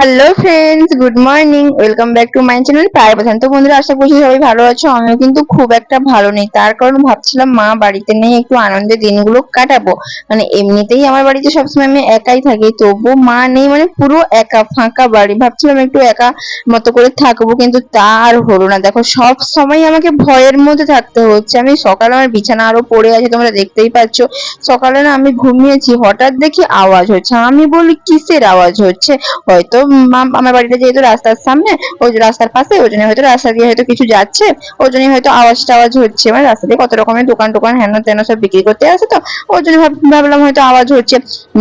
Hello friends good morning welcome back to my channel প্রায় প্রধান তো বন্ধুরা, আশা করছি সবাই ভালো আছো। আমিও কিন্তু খুব একটা ভালো নেই। তার কারণ ভাবছিলাম মা বাড়িতে নেই, একটু আনন্দের দিনগুলো কাটাবো। মানে এমনিতেই আমার বাড়িতে সবসময় আমি একাই থাকি তবু মা নেই মানে পুরো একা, ফাঁকা বাড়ি। ভাবছিলাম একটু একা মতো করে থাকব, কিন্তু তা আর হলো না। দেখো, সব সময় আমাকে ভয়ের মধ্যে থাকতে হচ্ছে। আমি সকালে আমার বিছানা আরও পড়ে আছে, তোমরা দেখতেই পাচ্ছ। সকালে না আমি ঘুমিয়েছি, হঠাৎ দেখি আওয়াজ হচ্ছে। আমি বলি, কিসের আওয়াজ হচ্ছে? হয়তো আমার বাড়িটা যেহেতু রাস্তার সামনে, ওই যে রাস্তার পাশে, ওই জন্য হয়তো রাস্তা দিয়ে হয়তো কিছু যাচ্ছে, ওই জন্য হয়তো আওয়াজ টাওয়াজ হচ্ছে। মানে রাস্তা দিয়ে কত রকমের দোকান টোকান হেন তেন সব বিক্রি করতে আসে তো, ওই জন্য ভাবলাম হয়তো আওয়াজ হচ্ছে।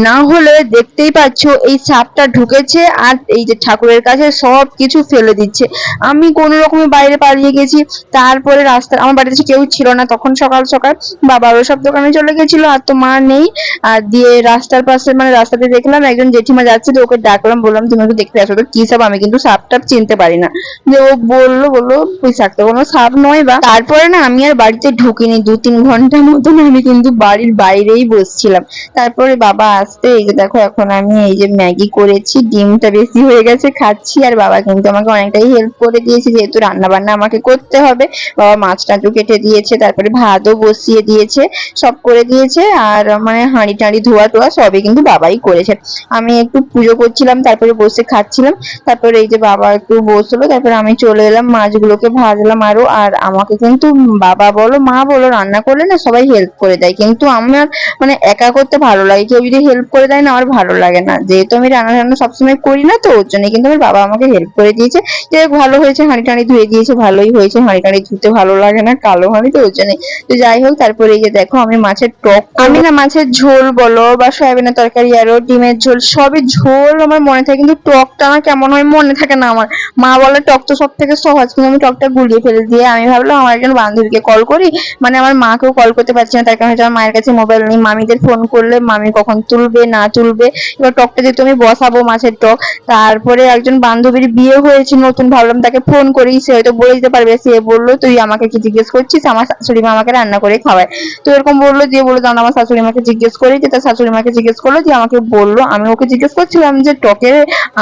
না হলে দেখতেই পাচ্ছ, এই সাপটা ঢুকেছে আর এই যে ঠাকুরের কাছে সব কিছু ফেলে দিচ্ছে। আমি কোনো রকমে বাইরে পালিয়ে গেছি, তারপরে রাস্তা আমার বাড়িতে কেউ ছিল না তখন সকাল সকাল, বাবারও সব দোকানে চলে গেছিল আর তো মা নেই। আর দিয়ে রাস্তার পাশে মানে রাস্তাতে দেখলাম একজন জেঠিমা যাচ্ছে, তো ওকে ডাকলাম, বললাম, তুমি দেখতে আসো, তো কি সাপ আমি কিন্তু সাপ টাপ চিনতে পারি না। যে ও বলল বলল পুঁইশাক তো কোনো সাপ নয় বা। তারপরে না আমি আর বাড়িতে ঢুকিনি দু তিন ঘণ্টার মতন আমি কিন্তু বাড়ির বাইরেই বসছিলাম। তারপরে বাবা আসতে এই যে দেখো এখন আমি এই যে ম্যাগি করেছি, ডিমটা বেশি হয়ে গেছে, খাচ্ছি। আর বাবা কিন্তু আমাকে অনেকটাই হেল্প করে দিয়েছে, যেহেতু রান্না বান্না আমাকে করতে হবে। বাবা মাছ টাছু কেটে দিয়েছে, তারপরে ভাতও বসিয়ে দিয়েছে, সব করে দিয়েছে। আর মানে হাঁড়ি টাঁড়ি ধোয়া টোয়া সবই কিন্তু বাবাই করেছে। আমি একটু পুজো করছিলাম, তারপরে বসে খাচ্ছিলাম। তারপরে এই যে বাবা একটু বসল, তারপরে আমি চলে এলাম, মাছগুলোকে ভাজলাম আরও, আর আমাকে কিন্তু বাবা বলো, মা বলো, রান্না করলে না সবাই হেল্প করে দেয়। কিন্তু আমার মানে একা করতে ভালো লাগে, কেউ যদি হেল্প করে দেয় না আমার ভালো লাগে না। যেহেতু আমি রান্না টান্না সবসময় করি না তো, ওর জন্য কিন্তু আমার বাবা আমাকে হেল্প করে দিয়েছে। যে ভালো হয়েছে, হাঁড়ি টাঁড়ি ধুয়ে দিয়েছে, ভালোই হয়েছে। হাঁড়ি টাঁড়ি ধুতে ভালো লাগে না, কালো হাঁড়ি তো ওর জন্য। তো যাই হোক, তারপরে এই যে দেখো, আমি মাছের টক আমি না মাছের ঝোল বলো, বা সয়াবিনের তরকারি আরও, ডিমের ঝোল, সবই ঝোল আমার মনে থাকে, কিন্তু টকটা না কেমন হয় মনে থাকে না আমার। মা বলে, টক তো সব থেকে সহজ, কিন্তু আমি টকটা গুলিয়ে ফেলে দিয়ে আমি ভাবলাম, আমার একজন বান্ধবীকে কল করি। মানে আমার মাকেও কল করতে পারছি না, তার কারণে আমার মায়ের কাছে মোবাইল নেই। মামিদের ফোন করলে মামি কখন তুলবে, না তুলবে? এবার টকটা যেহেতু আমি বসাবো মাছের টক, তারপরে একজন বান্ধবীর বিয়ে হয়েছে নতুন ভাবলাম তাকে ফোন করি, সে হয়তো বলে দিতে পারবে। সে বলল, তুই আমাকে কি জিজ্ঞেস করছিস? আমার শাশুড়ি মা আমাকে রান্না করে খাওয়ায়। তো এরকম বলল, দিয়ে বলল তখন আমার শাশুড়ি মাকে জিজ্ঞেস করি। যে তার শাশুড়ি মাকে জিজ্ঞেস করল যে আমাকে বলল, আমি ওকে জিজ্ঞেস করছিলাম যে টকের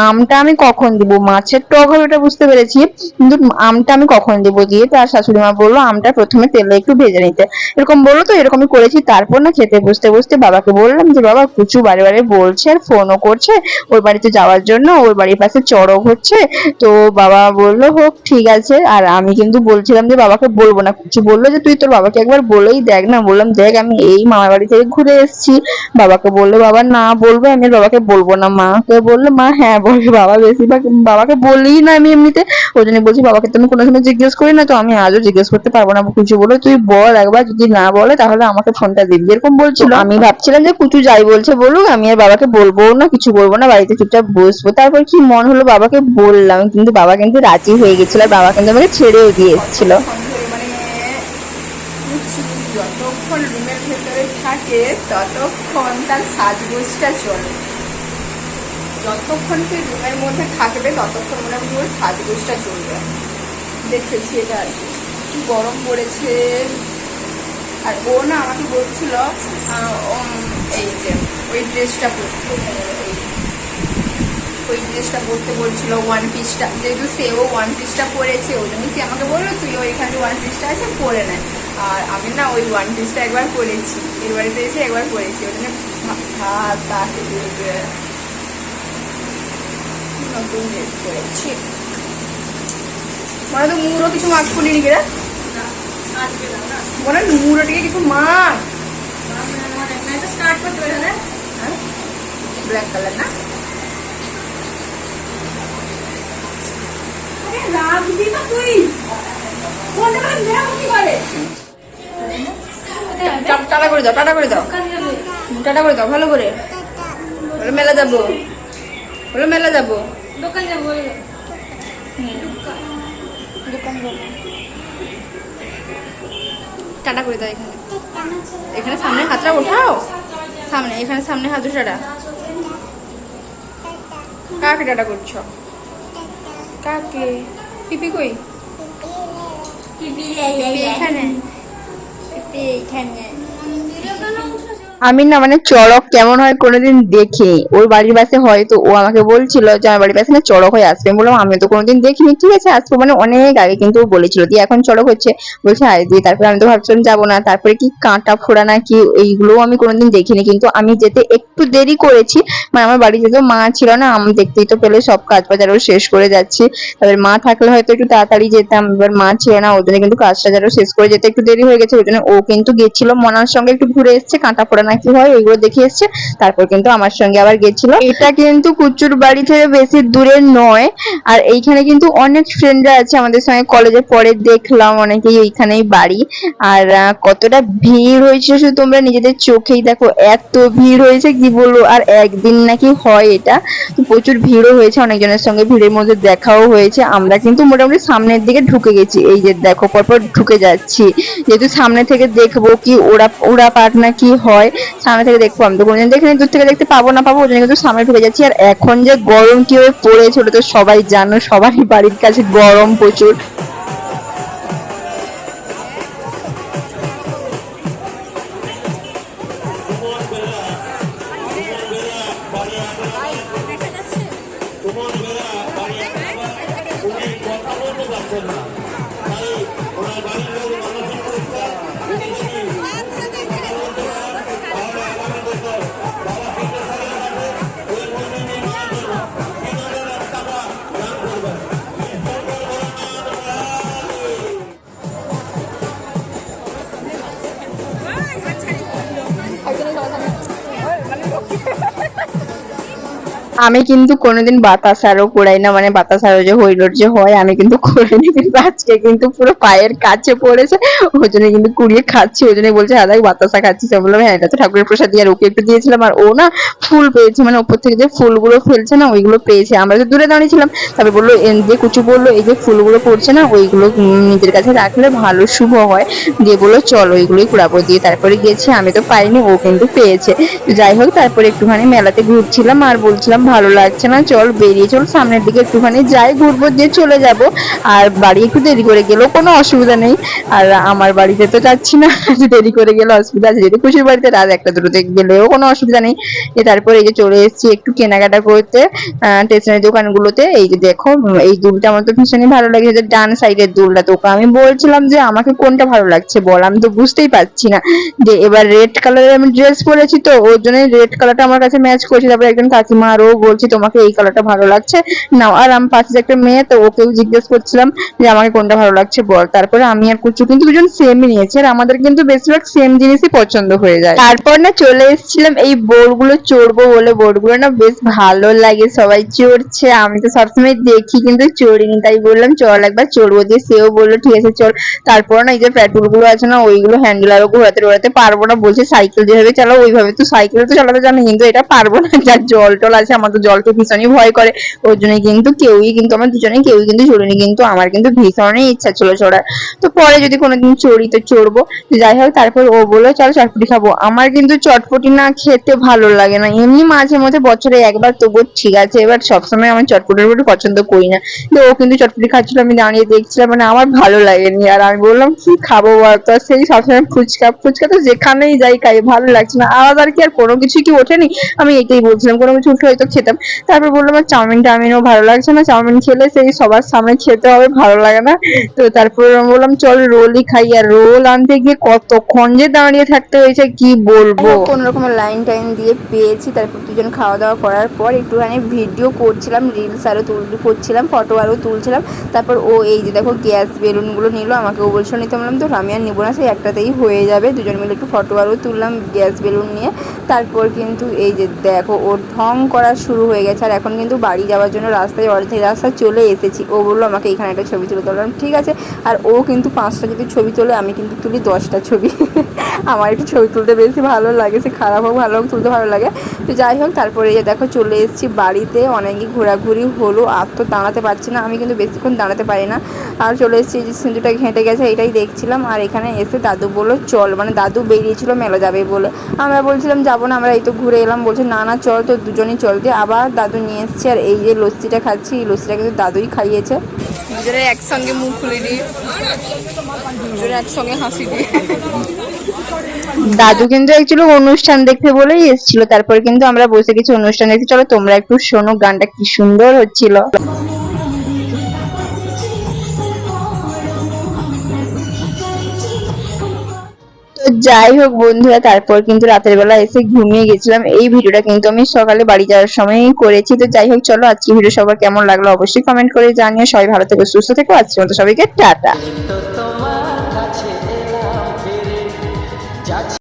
আমটা আমি কখন দিব? মাছের টক হবে ওটা বুঝতে পেরেছি, কিন্তু আমটা আমি কখন দিব দিয়ে তার শাশুড়ি মা বলল, আমটা প্রথমে তেলে একটু ভেজে নিতে। এরকম বলল তো, এরকমই করেছি। তারপর না খেতে বসতে বসতে বাবাকে বললাম যে, বাবা, কুচু বারে বারে বলছে আর ফোনও করছে, ওর বাড়িতে যাওয়ার জন্য, ওর বাড়ির পাশে চড়ক হচ্ছে। তো বাবা বলল, হোক, ঠিক আছে। আর আমি কিন্তু বলছিলাম যে, বাবাকে বলব না। কুচু বলল যে, তুই তোর বাবাকে একবার বলেই দেখ না? বললাম, দেখ, আমি এই মামার বাড়ি থেকে ঘুরে এসেছি। বাবাকে বলল, বাবা, না বলব, আমি বাবাকে বলব না। মাকে বলল, মা হ্যাঁ বলবে বাবা বেশিরভাগ বাবাকে বলি না আমি এমনিতে। ওই জন্য বলছি বাবাকে তো আমি কোনো সময় জিজ্ঞেস করি না তো আমি আজও জিজ্ঞেস করতে পারব না। কুচু বলে তুই বল একবার যদি না বলে তাহলে আমাকে ফোনটা দিবি। এরকম বলছিল। আমি ভাবছিলাম যে কুচু যাই বলছে বলুক আমি আর বাবাকে বলব না কিছু বলব না বাড়িতে চুপচাপ বসবো। তারপর কি মন হলো বাবাকে বললাম কিন্তু বাবা কিন্তু রাজি হয়ে গেছিল আর বাবা কিন্তু আমাকে ছেড়েও দিয়ে এসেছিল। যতক্ষণ রুমের ভেতরে থাকে ততক্ষণ তার সাজগোজটা চলে। যতক্ষণ সে রুমের মধ্যে থাকবে, ততক্ষণ মোটামুটি ওর সাজগোজটা চলবে। দেখেছি এটা আর কি। কি গরম পড়েছে। আর ও না আমাকে বলছিল এই যে, ওই ড্রেসটা পরতে ওই ড্রেসটা পরতে বলছিল ওয়ান পিসটা যেহেতু সেও ওয়ান পিসটা পরেছে, ওই জন্য সে আমাকে বলল, তুই ওইখানে ওয়ান পিসটা আছে, পরে নেয় আর আমি না ওই ওয়ান পিসটা একবার পরেছি। এর বাড়িতে এসে একবার পরেছি। ওই জন্য ভাত তাকে মনে তো মুড়ো কিছু মাছ খুলিনি রে মনে হয় মুড়ো থেকে কিছু মাছ ব্ল্যাক কালার না টা- টাটা করে দাও টাটা করে দাও টাটা করে দাও ভালো করে বলো মেলা যাব বলো মেলা যাব দোকান যাব দোকান। যাব। টাটা করে দাও এখানে। এখানে সামনে হাতটা ওঠাও। সামনে এখানে সামনে হাত টাটা। কাকে টাটা করছ? কাকে? পিপি কই? পিপি এখানে। পিপি এখানে। আমি না মানে চড়ক কেমন হয় কোনোদিন দেখিনি ওর বাড়ির পাশে হয়তো ও আমাকে বলছিল যে, আমার বাড়ির পাশে না চড়ক হয়ে আসবে। বললাম আমি তো কোনোদিন দেখিনি। ঠিক আছে, আসব। মানে অনেক আগে কিন্তু ও বলেছিল দিয়ে এখন চড়ক হচ্ছে। বলছে আয় দিয়ে তারপরে আমি তো ভাবছিলাম যাব না। তারপরে কি কাঁটা ফোড়া না কি এইগুলোও আমি কোনোদিন দেখিনি। কিন্তু আমি যেতে একটু দেরি করেছি। মানে আমার বাড়িতে তো মা ছিল না, আমি দেখতেই তো পেলে সব কাজ বাজ আরও শেষ করে যাচ্ছি। তারপরে মা থাকলে হয়তো একটু তাড়াতাড়ি যেতাম। এবার মা ছিল না ওই জন্য কিন্তু কাজটা আরও শেষ করে যেতে একটু দেরি হয়ে গেছে। ওই জন্য ও কিন্তু গেছিল, মনার সঙ্গে একটু ঘুরে এসছে, কাঁটা ফোড়া না কি হয় ওইগুলো দেখে এসছে। তারপর কিন্তু আমার সঙ্গে আবার গেছিল। এটা কিন্তু কুচুর বাড়ি থেকে বেশি দূরে নয়। আর এইখানে কিন্তু অনেক ফ্রেন্ডরা আছে আমাদের সঙ্গে। কলেজে পরে দেখলাম অনেকেই এইখানেই বাড়ি। আর কতটা ভিড় হয়েছে শুধু তোমরা নিজেদের চোখেই দেখো। এত ভিড় হয়েছে, কি বলব? আর একদিন নাকি হয় এটা। প্রচুর ভিড়ও হয়েছে, অনেকজনের সঙ্গে ভিড়ের মধ্যে দেখাও হয়েছে। আমরা কিন্তু মোটামুটি সামনের দিকে ঢুকে গেছি। এই যে দেখো, পরপর ঢুকে যাচ্ছি। যেহেতু সামনে থেকে দেখব কি ওরা ওরা পাট না কি হয়। সামনে থেকে দেখব আমি। তো কোনোদিন দেখিনি দূর থেকে দেখতে পাবো না পাবো, ওই জন্য কিন্তু সামনে ঢুকে যাচ্ছি। আর এখন যে গরম কীভাবে পড়েছে, ওটা তো সবাই জানো, সবারই বাড়ির কাছে গরম প্রচুর। আমি কিন্তু কোনোদিন বাতাস আরও করাই না মানে বাতাস আরও যে হইলোর যে হয়, আমি কিন্তু করিনি কিন্তু আজকে কিন্তু পুরো পায়ের কাছে পড়েছে ওই জন্য কিন্তু কুড়িয়ে খাচ্ছি ওই জন্য বলছে দাদা বাতাসা খাচ্ছি আমি বললাম হ্যাঁ এটা তো ঠাকুরের প্রসাদ দিয়ে আর ওকে একটু দিয়েছিলাম, আর ও না ফুল পেয়েছে মানে ওপর থেকে যে ফুলগুলো ফেলছে না, ওইগুলো পেয়েছে। আমরা তো দূরে দাঁড়িয়েছিলাম, তারপর বলল যে কুচু বলল, এই যে ফুলগুলো পড়ছে না, ওইগুলো নিজের কাছে রাখলে ভালো, শুভ হয়। দিয়ে বলল, চল, ওইগুলোই কুড়াবো। দিয়ে তারপরে গেছি, আমি তো পাইনি, ও কিন্তু পেয়েছে। যাই হোক, তারপরে একটুখানি মেলাতে ঘুরছিলাম, আর বলছিলাম ভালো লাগছে না। চল বেরিয়ে চল, সামনের দিকে একটুখানি যাই, ঘুরবো, দিয়ে চলে যাব। আর বাড়ি একটু দেরি করে গেলেও কোনো অসুবিধা নেই। আর আমার বাড়িতে তো যাচ্ছি না যে দেরি করে গেলে অসুবিধা আছে। যদি খুশির বাড়িতে রাত একটা দুটোতে গেলেও কোনো অসুবিধা নেই। তারপরে এই যে চলে এসেছি একটু কেনাকাটা করতে স্টেশনারি দোকানগুলোতে। এই যে দেখো, এই দুলটা আমার তো ভীষণই ভালো লাগে। যে ডান সাইডের দুলটা তোকে আমি বলছিলাম যে আমাকে কোনটা ভালো লাগছে বল, আমি তো বুঝতেই পারছি না। যে এবার রেড কালারের আমি ড্রেস পরেছি তো, ওর জন্য রেড কালারটা আমার কাছে ম্যাচ করছে। তারপরে একজন কাকিমা আরও বলছি তোমাকে এই কালারটা ভালো লাগছে। নাও, আর আমি পাশে যে একটা মেয়ে, তো ওকেও জিজ্ঞেস করছিলাম যে আমাকে কোনটা ভালো লাগছে বল। তারপরে আমি আর কুচু কিন্তু দুজন সেমই নিয়েছি, আর আমাদের কিন্তু বেশিরভাগ সেম জিনিসই পছন্দ হয়ে যায়। তারপর না চলে এসেছিলাম এই বোর্ডগুলো চড়বো বলে। বোর্ডগুলো না বেশ ভালো লাগে, সবাই চড়ছে, আমি তো সবসময় দেখি, কিন্তু চড়িনি, তাই বললাম, চল একবার চড়বো দিয়ে সেও বলল, ঠিক আছে, চল। তারপর না এই যে পেট্রোলগুলো আছে না, ওইগুলো হ্যান্ডেল আরও ঘোরাতে ঘোরাতে পারব না, বলছে সাইকেল যেভাবে চালাও, ওইভাবে তো সাইকেল তো চালাতে জানি, কিন্তু এটা পারব না, যার জল টল আছে আমার তো জলকে ভীষণই ভয় করে। ওর জন্য কিন্তু কেউই কিন্তু আমার দুজনেই কেউই কিন্তু চড়িনি কিন্তু আমার কিন্তু ভীষণই ইচ্ছা ছিল চড়ার তো পরে যদি কোনোদিন চড়ি তো চড়বো। যাই হোক, তারপর ও বলল, চল চটপটি খাব। আমার কিন্তু চটপটি না খেতে ভালো লাগে না। এমনি মাঝে মধ্যে বছরে একবার তবু ঠিক আছে। এবার সবসময় আমার চটপটির উপর পছন্দ করি না। তো ও কিন্তু চটপটি খাচ্ছিল, আমি দাঁড়িয়ে দেখছিলাম মানে আমার ভালো লাগেনি। আর আমি বললাম, কি খাব বল তো? সেই সবসময় ফুচকা ফুচকা তো যেখানেই যাই খাই, ভালো লাগছে না। আলাদা আর কি, আর কোনো কিছু কি ওঠেনি? আমি এটাই বলছিলাম, কোনো কিছু উঠে হয়তো খেতাম। তারপর বললাম, আর চাউমিন টাউমিনও ভালো লাগছে না, চাউমিন খেলে সেই সবার সামনে খেতে হবে, ভালো লাগে না। তো তারপর বললাম, চল রোলই খাই। আর রোল আনতে গিয়ে কতক্ষণ যে দাঁড়িয়ে থাকতে হয়েছে, কি বলব? কোন রকম লাইন টাইন দিয়ে পেয়েছি। তারপর দুজন খাওয়া দাওয়া করার পর একটুখানি ভিডিও করছিলাম রিলস আরও তুল, করছিলাম ফটো আরও তুলছিলাম। তারপর ও এই যে দেখো গ্যাস বেলুনগুলো নিল, আমাকে ও বলছিল, নিতে বললাম তো আমি আর নেব না, সেই একটাতেই হয়ে যাবে। দুজন মিলে একটু ফটো আরও তুললাম গ্যাস বেলুন নিয়ে। তারপর কিন্তু এই যে দেখো, ওর ঢং করা শুরু হয়ে গেছে। আর এখন কিন্তু বাড়ি যাওয়ার জন্য রাস্তায় অর্ধেক রাস্তা চলে এসেছি। ও বলল, আমাকে এখানে একটা ছবি তুলে বললাম, ঠিক আছে। আর ও কিন্তু পাঁচটা যদি ছবি তোলে, আমি কিন্তু তুলি দশটা ছবি। আমার একটু ছবি তুলতে বেশি ভালো লাগে, সে খারাপ হোক, ভালো হোক, তুলতে ভালো লাগে। তো যাই হোক, তারপরে দেখো, চলে এসেছি বাড়িতে। অনেকই ঘোরাঘুরি হলো, আর তো দাঁড়াতে পারছি না। আমি কিন্তু বেশিক্ষণ দাঁড়াতে পারি না। আর চলে এসেছি যে সিঁদুরটা ঘেঁটে গেছে, এটাই দেখছিলাম। আর এখানে এসে দাদু বলল, চল। মানে দাদু বেরিয়েছিল, মেলা যাবে বলে। আমরা বলছিলাম, যাব না, আমরা এই তো ঘুরে এলাম। বলছে, না না, চল তো, দুজনেই চল। দিয়ে আবার দাদু নিয়ে এসছে আর এই যে লস্যিটা খাচ্ছি এই লস্যিটা কিন্তু দাদুই খাইয়েছে। দুজনে একসঙ্গে মুখ খুলে দিয়ে দুজনে একসঙ্গে হাসি দিয়ে দাদু কিন্তু অ্যাকচুয়ালি অনুষ্ঠান দেখতে বলেই এসেছিল তারপর কিন্তু আমরা বসে কিছু অনুষ্ঠান দেখতে। চলো তোমরা একটু শোনো গানটা কি সুন্দর হচ্ছিল। যাই হোক বন্ধুরা, তারপর কিন্তু রাতের বেলা এসে ঘুমিয়ে গেছিলাম। এই ভিডিওটা কিন্তু আমি সকালে বাড়ি যাওয়ার সময়ই করেছি। তো যাই হোক, চলো আজকে ভিডিও সবার কেমন লাগল অবশ্যই কমেন্ট করে জানিয়ে সবাই ভালো থেকে, সুস্থ থেকে। আজকের মতো সবাইকে টাটা।